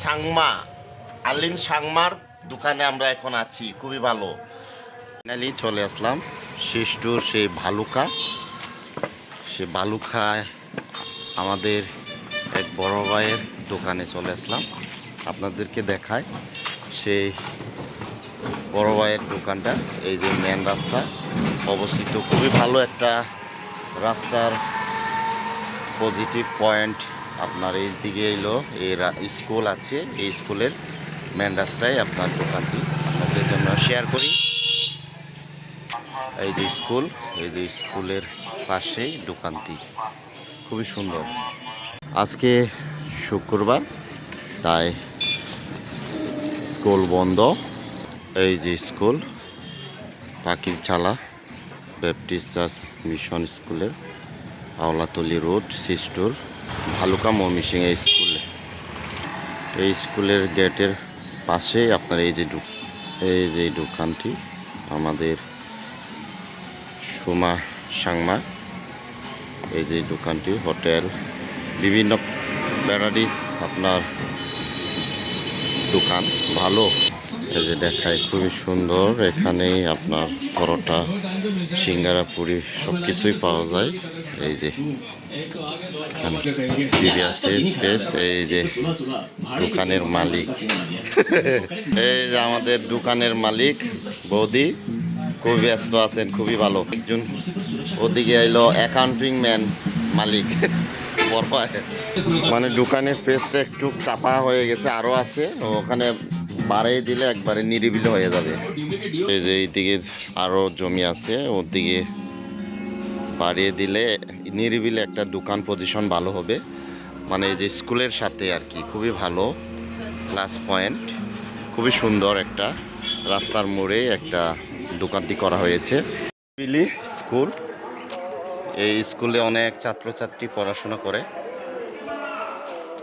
সাংমা, আলিন সাংমার দোকানে আমরা এখন আছি, খুবই ভালো। ফাইনালি চলে আসলাম শিষ্টুর সেই ভালুকা। সে ভালুকায় আমাদের এক বড় ভাইয়ের দোকানে চলে আসলাম। আপনাদেরকে দেখায় সেই বড় ভাইয়ের দোকানটা, এই যে মেন রাস্তা, অবস্থিত খুবই ভালো একটা রাস্তার পজিটিভ পয়েন্ট আপনার এই দিকে এলো, এই রা- স্কুল আছে, এই স্কুলের মেন রাস্তায় আপনার দোকানটি। আপনাদের জন্য শেয়ার করি। এই যে স্কুল এই যে স্কুলের পাশেই দোকানটি। খুবই সুন্দর। আজকে শুক্রবার, তাই স্কুল বন্ধ। এই যে স্কুল পাখির চালা ব্যাপটিস্ট চার্চ মিশন স্কুলের আওলাতলি রোড সিস্টুর ভালুকা মমিসিং এই স্কুলে। এই স্কুলের গেটের পাশেই আপনার এই যে এই যে দোকানটি, আমাদের সুমা সাংমা। এই যে দোকানটি, হোটেল, বিভিন্ন প্যারাডিস আপনার দোকান। ভালো। এই যে দেখায়, খুবই সুন্দর। এখানেই আপনার পরোটা, সিঙ্গারা, পুরি সব কিছুই পাওয়া যায়। এই যে স্পেস এই যে দোকানের মালিক। এই যে আমাদের দোকানের মালিক বৌদি খুবই ব্যস্ত আছেন খুবই ভালো। একজন ওদিকে এলো অ্যাকাউন্টিং ম্যান মালিক মানে দোকানের পেজটা একটু চাপা হয়ে গেছে আরও আছে ওখানে বাড়িয়ে দিলে একবারে নিরিবিলি হয়ে যাবে। এই যে এইদিকে আরও জমি আছে ওদিকে বাড়িয়ে দিলে নিরিবিলে একটা দোকান পজিশন ভালো হবে। মানে এই যে স্কুলের সাথে আর কি, খুবই ভালো। প্লাস পয়েন্ট খুবই সুন্দর একটা রাস্তার মোড়ে একটা দোকানটি করা হয়েছে। বিলি স্কুল। এই স্কুলে অনেক ছাত্রছাত্রী পড়াশোনা করে।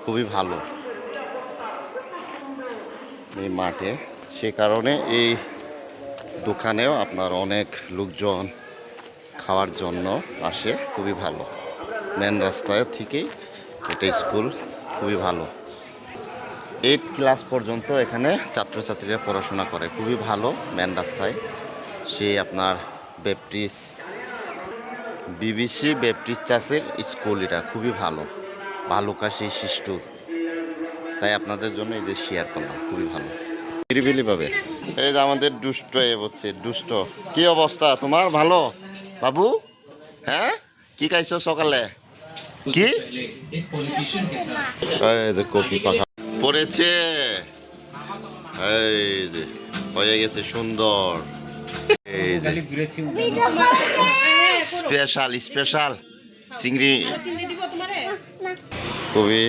খুবই ভালো। এই মাঠে। সে কারণে এই দোকানেও আপনার অনেক লোকজন খাওয়ার জন্য আসে, খুবই ভালো। মেন রাস্তায় থেকেই এটা স্কুল খুবই ভালো। এইট ক্লাস পর্যন্ত এখানে ছাত্রছাত্রীরা পড়াশোনা করে, খুবই ভালো মেন রাস্তায়। সে আপনার ব্যাপটিস বিবিসি ব্যাপটিস চার্চের স্কুল এটা, খুবই ভালো। ভালুকা সেই শিষ্টুর তাই আপনাদের জন্য এই যে শেয়ার করলাম, খুবই ভালো। নিরিবিলি পাবে এই যে আমাদের দুষ্ট এ বলছে দুষ্ট। কি অবস্থা? তোমার ভালো? বাবু? হ্যাঁ? কি খাইছো সকালে? কি? এই যে কপি পাখা। পড়েছে। এই যে হয়ে গেছে সুন্দর। এই যে। Special special. চিংড়ি। খুবই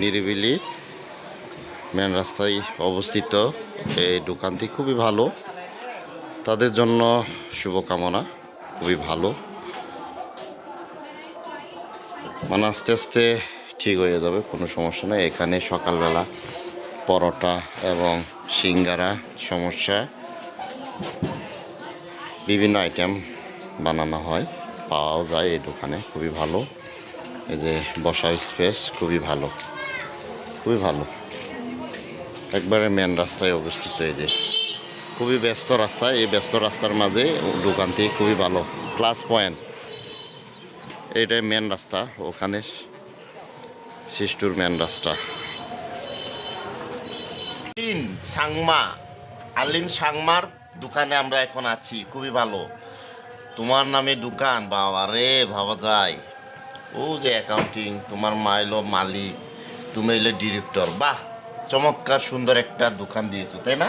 নিরিবিলি মেন রাস্তায় অবস্থিত। এই দোকানটি খুবই ভালো। তাদের জন্য শুভকামনা। খুবই ভালো। মানে আস্তে আস্তে ঠিক হয়ে যাবে, কোনো সমস্যা নেই। এখানে সকালবেলা পরোটা এবং সিঙ্গারা সমস্যা। বিভিন্ন আইটেম বানানো হয়, পাওয়াও যায় এই দোকানে, খুবই ভালো। এই যে বসার স্পেস, খুবই ভালো। খুবই ভালো। একবারে মেন রাস্তায় অবস্থিত এই যে খুবই ব্যস্ত রাস্তা, এই ব্যস্ত রাস্তার মাঝে দোকানটি খুবই ভালো। প্লাস পয়েন্ট এইটাই মেন রাস্তা, ওখানে শিষ্টুর মেন রাস্তা। আলিন সাংমা, আলিন সাংমার দোকানে আমরা এখন আছি, খুবই ভালো। তোমার নামে দোকান, বাবা রে, ভাবা যায়। ও যে অ্যাকাউন্টিং তোমার মা এলো মালিক, তুমি এলে ডিরেক্টর বাহ, চমৎকার সুন্দর একটা দোকান দিয়েছ, তাই না?